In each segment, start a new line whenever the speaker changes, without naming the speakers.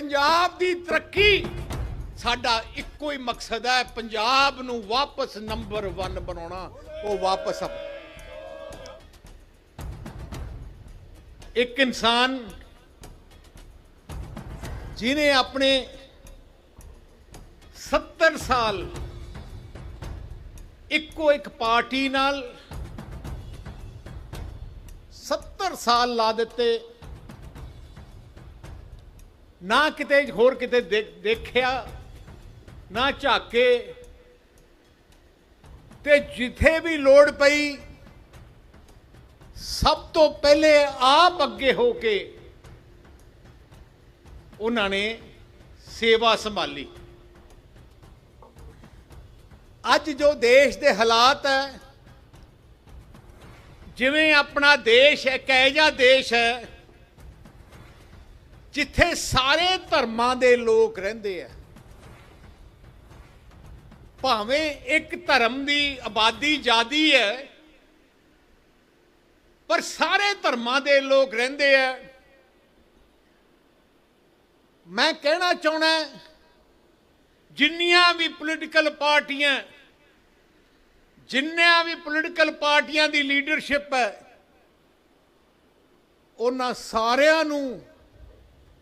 ਪੰਜਾਬ ਦੀ ਤਰੱਕੀ। ਸਾਡਾ ਇੱਕੋ ਹੀ ਮਕਸਦ ਹੈ ਪੰਜਾਬ ਨੂੰ ਵਾਪਸ ਨੰਬਰ 1 ਬਣਾਉਣਾ, ਉਹ ਵਾਪਸ ਆ ਇੱਕ ਇਨਸਾਨ ਜਿਨੇ ਆਪਣੇ 70 ਸਾਲ ਇੱਕੋ ਇੱਕ ਪਾਰਟੀ ਨਾਲ 70 ਸਾਲ ਲਾ ਦਿੱਤੇ ਨਾ ਕਿਤੇ ਹੋਰ ਕਿਤੇ ਦੇਖ- ਦੇਖਿਆ, ਨਾ ਝਾਕੇ। ਤੇ ਜਿੱਥੇ ਵੀ ਲੋੜ ਪਈ, ਸਭ ਤੋਂ ਪਹਿਲੇ ਆਪ ਅੱਗੇ ਹੋ ਕੇ ਉਹਨਾਂ ਨੇ ਸੇਵਾ ਸੰਭਾਲੀ। ਅੱਜ ਜੋ ਦੇਸ਼ ਦੇ ਹਾਲਾਤ ਹੈ, ਜਿਵੇਂ ਆਪਣਾ ਦੇਸ਼ ਹੈ ਕਹਿਜਾ ਦੇਸ਼ ਹੈ ਜਿੱਥੇ ਸਾਰੇ ਧਰਮਾਂ ਦੇ ਲੋਕ ਰਹਿੰਦੇ ਆ। ਭਾਵੇਂ ਇੱਕ ਧਰਮ ਦੀ ਆਬਾਦੀ ਜ਼ਿਆਦੀ ਹੈ, ਪਰ ਸਾਰੇ ਧਰਮਾਂ ਦੇ ਲੋਕ ਰਹਿੰਦੇ ਆ। ਮੈਂ ਕਹਿਣਾ ਚਾਹਣਾ ਜਿੰਨੀਆਂ ਵੀ ਪੋਲੀਟੀਕਲ ਪਾਰਟੀਆਂ, ਜਿੰਨੀਆਂ ਵੀ ਪੋਲੀਟੀਕਲ ਪਾਰਟੀਆਂ ਦੀ ਲੀਡਰਸ਼ਿਪ ਹੈ, ਉਹਨਾਂ ਸਾਰਿਆਂ ਨੂੰ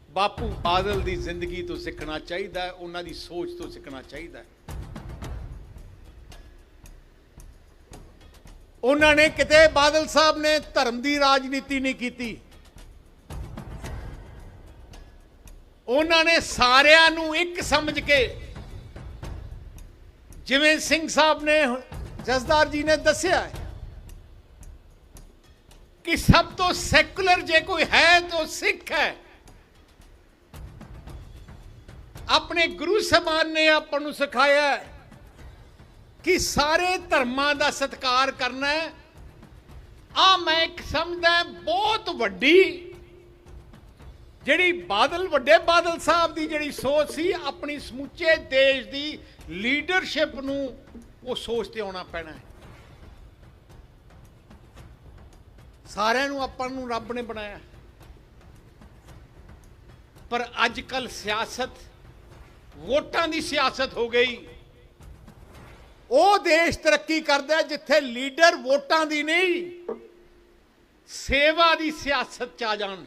ਬਾਪੂ ਬਾਦਲ ਦੀ ਜ਼ਿੰਦਗੀ ਤੋਂ ਸਿੱਖਣਾ ਚਾਹੀਦਾ ਹੈ, ਉਹਨਾਂ ਦੀ ਸੋਚ ਤੋਂ ਸਿੱਖਣਾ ਚਾਹੀਦਾ ਹੈ। ਉਹਨਾਂ ਨੇ ਕਿਤੇ ਬਾਦਲ ਸਾਹਿਬ ਨੇ ਧਰਮ ਦੀ ਰਾਜਨੀਤੀ ਨਹੀਂ ਕੀਤੀ। ਉਹਨਾਂ ਨੇ ਸਾਰਿਆਂ ਨੂੰ ਇੱਕ ਸਮਝ ਕੇ, ਜਿਵੇਂ ਸਿੰਘ ਸਾਹਿਬ ਨੇ ਜਸਦਾਰ ਜੀ ਨੇ ਦੱਸਿਆ ਹੈ ਕਿ ਸਭ ਤੋਂ ਸੈਕੂਲਰ ਜੇ ਕੋਈ ਹੈ ਤਾਂ ਸਿੱਖ ਹੈ। ਆਪਣੇ ਗੁਰੂ ਸਾਹਿਬਾਨ ਨੇ ਆਪਾਂ ਨੂੰ ਸਿਖਾਇਆ ਕਿ ਸਾਰੇ ਧਰਮਾਂ ਦਾ ਸਤਿਕਾਰ ਕਰਨਾ ਹੈ। ਆ ਮੈਂ ਇੱਕ ਸਮਝਦਾ ਬਹੁਤ ਵੱਡੀ ਜਿਹੜੀ ਬਾਦਲ, ਵੱਡੇ ਬਾਦਲ ਸਾਹਿਬ ਦੀ ਜਿਹੜੀ ਸੋਚ ਸੀ, ਆਪਣੀ ਸਮੁੱਚੇ ਦੇਸ਼ ਦੀ ਲੀਡਰਸ਼ਿਪ ਨੂੰ ਉਹ ਸੋਚ ਤੇ ਆਉਣਾ ਪੈਣਾ ਹੈ। ਸਾਰਿਆਂ ਨੂੰ ਆਪਾਂ ਨੂੰ ਰੱਬ ਨੇ ਬਣਾਇਆ। ਪਰ ਅੱਜ ਕੱਲ ਸਿਆਸਤ ਵੋਟਾਂ ਦੀ ਸਿਆਸਤ ਹੋ ਗਈ। ਉਹ ਦੇਸ਼ ਤਰੱਕੀ ਕਰਦਾ ਜਿੱਥੇ ਲੀਡਰ ਵੋਟਾਂ ਦੀ ਨਹੀਂ, ਸੇਵਾ ਦੀ ਸਿਆਸਤ ਚ ਆ ਜਾਣ।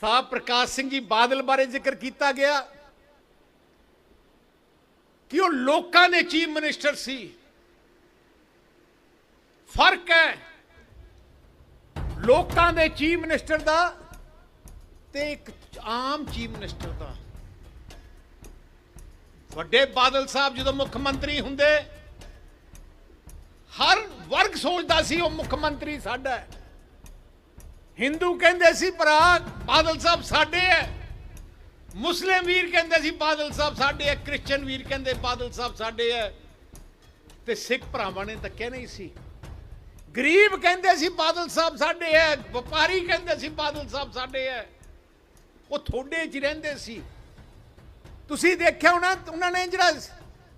ਸਾਹਿਬ ਪ੍ਰਕਾਸ਼ ਸਿੰਘ ਜੀ ਬਾਦਲ ਬਾਰੇ ਜ਼ਿਕਰ ਕੀਤਾ ਗਿਆ ਕਿ ਉਹ ਲੋਕਾਂ ਦੇ ਚੀਫ ਮਿਨਿਸਟਰ ਸੀ। ਫ਼ਰਕ ਹੈ, ਲੋਕਾਂ ਦੇ ਚੀਫ ਮਿਨਿਸਟਰ ਦਾ ਤੇ ਇੱਕ ਆਮ ਚੀਫ ਮਿਨਿਸਟਰ ਦਾ। ਵੱਡੇ ਬਾਦਲ ਸਾਹਿਬ ਜਦੋਂ ਮੁੱਖ ਮੰਤਰੀ ਹੁੰਦੇ, ਹਰ ਵਰਗ ਸੋਚਦਾ ਸੀ ਉਹ ਮੁੱਖ ਮੰਤਰੀ ਸਾਡਾ ਹੈ। ਹਿੰਦੂ ਕਹਿੰਦੇ ਸੀ ਭਰਾ, ਬਾਦਲ ਸਾਹਿਬ ਸਾਡੇ ਹੈ। ਮੁਸਲਿਮ ਵੀਰ ਕਹਿੰਦੇ ਸੀ ਬਾਦਲ ਸਾਹਿਬ ਸਾਡੇ ਹੈ। ਕ੍ਰਿਸਚੀਅਨ ਵੀਰ ਕਹਿੰਦੇ ਬਾਦਲ ਸਾਹਿਬ ਸਾਡੇ ਹੈ। ਤੇ ਸਿੱਖ ਭਰਾਵਾਂ ਨੇ ਤਾਂ ਤੱਕਿਆ ਨਹੀਂ ਸੀ। ਗਰੀਬ ਕਹਿੰਦੇ ਸੀ ਬਾਦਲ ਸਾਹਿਬ ਸਾਡੇ ਹੈ। ਵਪਾਰੀ ਕਹਿੰਦੇ ਸੀ ਬਾਦਲ ਸਾਹਿਬ ਸਾਡੇ ਹੈ। ਉਹ ਥੋੜੇ 'ਚ ਰਹਿੰਦੇ ਸੀ। ਤੁਸੀਂ ਦੇਖਿਆ ਹੋਣਾ, ਉਹਨਾਂ ਨੇ ਜਿਹੜਾ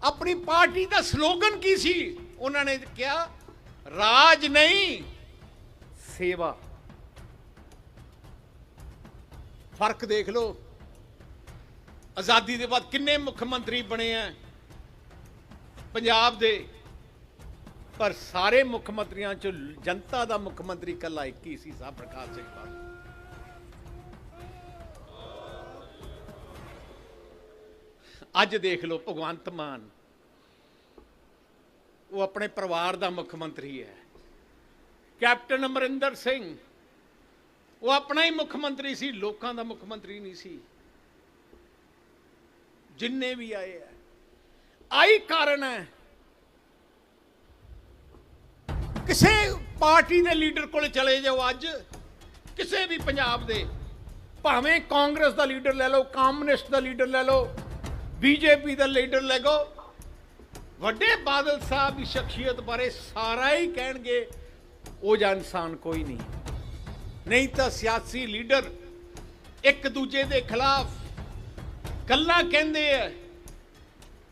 ਆਪਣੀ ਪਾਰਟੀ ਦਾ ਸਲੋਗਨ ਕੀ ਸੀ? ਉਹਨਾਂ ਨੇ ਕਿਹਾ, ਰਾਜ ਨਹੀਂ, ਸੇਵਾ। ਫ਼ਰਕ ਦੇਖ ਲਓ। ਆਜ਼ਾਦੀ ਦੇ ਬਾਅਦ ਕਿੰਨੇ ਮੁੱਖ ਮੰਤਰੀ ਬਣੇ ਆ। ਪੰਜਾਬ ਦੇ, ਪਰ ਸਾਰੇ ਮੁੱਖ ਮੰਤਰੀਆਂ ਚੋਂ ਜਨਤਾ ਦਾ ਮੁੱਖ ਮੰਤਰੀ ਕੱਲਾ ਇੱਕ ਹੀ ਸੀ ਸਾਹਿਬ ਪ੍ਰਕਾਸ਼ ਸਿੰਘ ਬਾਦਲ। ਅੱਜ ਦੇਖ ਲਓ, ਭਗਵੰਤ ਮਾਨ। ਉਹ ਆਪਣੇ ਪਰਿਵਾਰ ਦਾ ਮੁੱਖ ਮੰਤਰੀ ਹੈ। ਕੈਪਟਨ ਅਮਰਿੰਦਰ ਸਿੰਘ, ਉਹ ਆਪਣਾ ਹੀ ਮੁੱਖ ਮੰਤਰੀ ਸੀ, ਲੋਕਾਂ ਦਾ ਮੁੱਖ ਮੰਤਰੀ ਨਹੀਂ ਸੀ। ਜਿੰਨੇ ਵੀ ਆਏ ਆ। ਆਈ ਕਾਰਨ ਹੈ। ਕਿਸੇ ਪਾਰਟੀ ਦੇ ਲੀਡਰ ਕੋਲ ਚਲੇ ਜਾਓ ਅੱਜ, ਕਿਸੇ ਵੀ ਪੰਜਾਬ ਦੇ। ਭਾਵੇਂ ਕਾਂਗਰਸ ਦਾ ਲੀਡਰ ਲੈ ਲਓ, ਕਮਿਊਨਿਸਟ ਦਾ ਲੀਡਰ ਲੈ ਲਓ ਬੀਜੇਪੀ ਦਾ ਲੀਡਰ ਲੈ ਲਓ ਵੱਡੇ ਬਾਦਲ ਸਾਹਿਬ ਦੀ ਸ਼ਖਸੀਅਤ ਬਾਰੇ ਸਾਰਾ ਹੀ ਕਹਿਣਗੇ, ਉਹ ਜਾਂ ਇਨਸਾਨ ਕੋਈ ਨਹੀਂ। ਨਹੀਂ ਤਾਂ ਸਿਆਸੀ ਲੀਡਰ ਇੱਕ ਦੂਜੇ ਦੇ ਖਿਲਾਫ ਗੱਲਾਂ ਕਹਿੰਦੇ ਆ।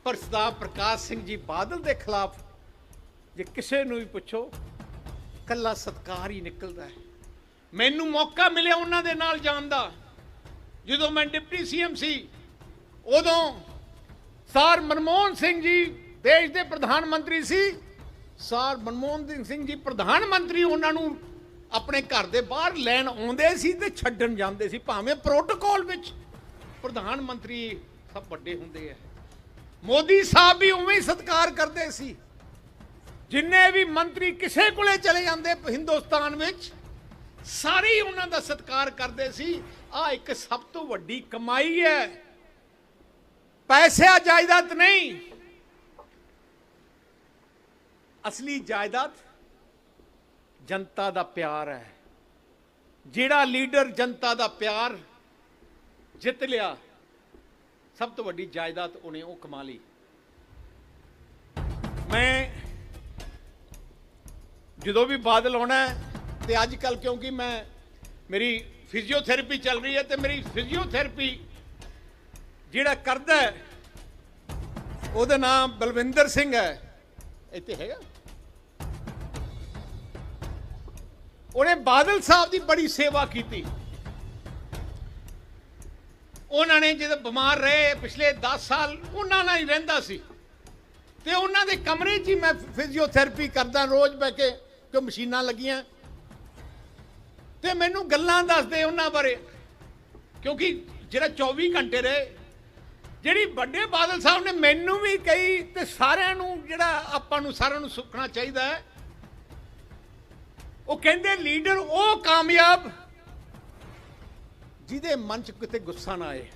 ਪਰ ਸਰਦਾਰ ਪ੍ਰਕਾਸ਼ ਸਿੰਘ ਜੀ ਬਾਦਲ ਦੇ ਖਿਲਾਫ ਜੇ ਕਿਸੇ ਨੂੰ ਵੀ ਪੁੱਛੋ, ਕੱਲਾ ਸਤਕਾਰ ਹੀ ਨਿਕਲਦਾ ਹੈ। ਮੈਨੂੰ ਮੌਕਾ ਮਿਲਿਆ ਉਹਨਾਂ ਦੇ ਨਾਲ ਜਾਣ ਦਾ। ਜਦੋਂ ਮੈਂ ਡਿਪਟੀ ਸੀਐਮ ਸੀ, ਉਦੋਂ ਸਰ ਮਨਮੋਹਨ ਸਿੰਘ ਜੀ, ਦੇਸ਼ ਦੇ ਪ੍ਰਧਾਨ ਮੰਤਰੀ ਸੀ। ਸਰ ਮਨਮੋਹਨ ਸਿੰਘ ਜੀ ਪ੍ਰਧਾਨ ਮੰਤਰੀ, ਉਹਨਾਂ ਨੂੰ ਆਪਣੇ ਘਰ ਦੇ ਬਾਹਰ ਲੈਣ ਆਉਂਦੇ ਸੀ ਤੇ ਛੱਡਣ ਜਾਂਦੇ ਸੀ, ਭਾਵੇਂ ਪ੍ਰੋਟੋਕੋਲ ਵਿੱਚ। ਪ੍ਰਧਾਨ ਮੰਤਰੀ ਸਭ ਵੱਡੇ ਹੁੰਦੇ ਆ। ਮੋਦੀ ਸਾਹਿਬ ਵੀ ਉਵੇਂ ਹੀ ਸਤਿਕਾਰ ਕਰਦੇ ਸੀ। ਜਿੰਨੇ ਵੀ ਮੰਤਰੀ ਕਿਸੇ ਕੋਲੇ ਚਲੇ ਜਾਂਦੇ ਹਿੰਦੁਸਤਾਨ ਵਿੱਚ, ਸਾਰੇ ਉਹਨਾਂ ਦਾ ਸਤਿਕਾਰ ਕਰਦੇ ਸੀ। ਆ ਇੱਕ ਸਭ ਤੋਂ ਵੱਡੀ ਕਮਾਈ ਹੈ। ਪੈਸਿਆ ਜਾਇਦਾਦ ਨਹੀਂ। ਅਸਲੀ ਜਾਇਦਾਦ ਜਨਤਾ ਦਾ ਪਿਆਰ ਹੈ। ਜਿਹੜਾ ਲੀਡਰ ਜਨਤਾ ਦਾ ਪਿਆਰ ਜਿੱਤ ਲਿਆ ਸਭ ਤੋਂ ਵੱਡੀ ਜਾਇਦਾਦ ਉਹਨੇ ਉਹ ਕਮਾ ਲਈ। ਮੈਂ ਜਦੋਂ ਵੀ ਬਾਦਲ ਆਉਣਾ ਹੈ, ਤੇ ਅੱਜ ਕੱਲ ਕਿਉਂਕਿ ਮੈਂ ਮੇਰੀ ਫਿਜ਼ੀਓਥੈਰੇਪੀ ਚੱਲ ਰਹੀ ਹੈ ਤੇ ਮੇਰੀ ਫਿਜ਼ੀਓਥੈਰੇਪੀ ਜਿਹੜਾ ਕਰਦਾ ਉਹਦਾ ਨਾਮ ਬਲਵਿੰਦਰ ਸਿੰਘ ਹੈ। ਇੱਥੇ ਹੈਗਾ। ਉਹਨੇ ਬਾਦਲ ਸਾਹਿਬ ਦੀ ਬੜੀ ਸੇਵਾ ਕੀਤੀ। ਉਹਨਾਂ ਨੇ ਜਦੋਂ ਬਿਮਾਰ ਰਹੇ ਪਿਛਲੇ 10 ਸਾਲ, ਉਹਨਾਂ ਨਾਲ ਹੀ ਰਹਿੰਦਾ ਸੀ। ਤੇ ਉਹਨਾਂ ਦੇ ਕਮਰੇ 'ਚ ਹੀ ਮੈਂ ਫਿਜ਼ੀਓਥੈਰੇਪੀ ਕਰਦਾ, ਰੋਜ਼ ਬਹਿ ਕੇ ਕਿ ਮਸ਼ੀਨਾਂ ਲੱਗੀਆਂ। ਤੇ ਮੈਨੂੰ ਗੱਲਾਂ ਦੱਸਦੇ ਉਹਨਾਂ ਬਾਰੇ। ਕਿਉਂਕਿ ਜਿਹੜਾ 24 ਘੰਟੇ ਰਹੇ ਜਿਹੜੀ ਵੱਡੇ ਬਾਦਲ ਸਾਹਿਬ ਨੇ ਮੈਨੂੰ ਵੀ ਕਹੀ ਤੇ ਸਾਰਿਆਂ ਨੂੰ ਜਿਹੜਾ ਆਪਾਂ ਨੂੰ ਸਾਰਿਆਂ ਨੂੰ ਸੁੱਖਣਾ ਚਾਹੀਦਾ ਹੈ, ਉਹ ਕਹਿੰਦੇ ਲੀਡਰ ਉਹ ਕਾਮਯਾਬ ਜਿਹਦੇ ਮਨ 'ਚ ਕਿਤੇ ਗੁੱਸਾ ਨਾ ਆਏ।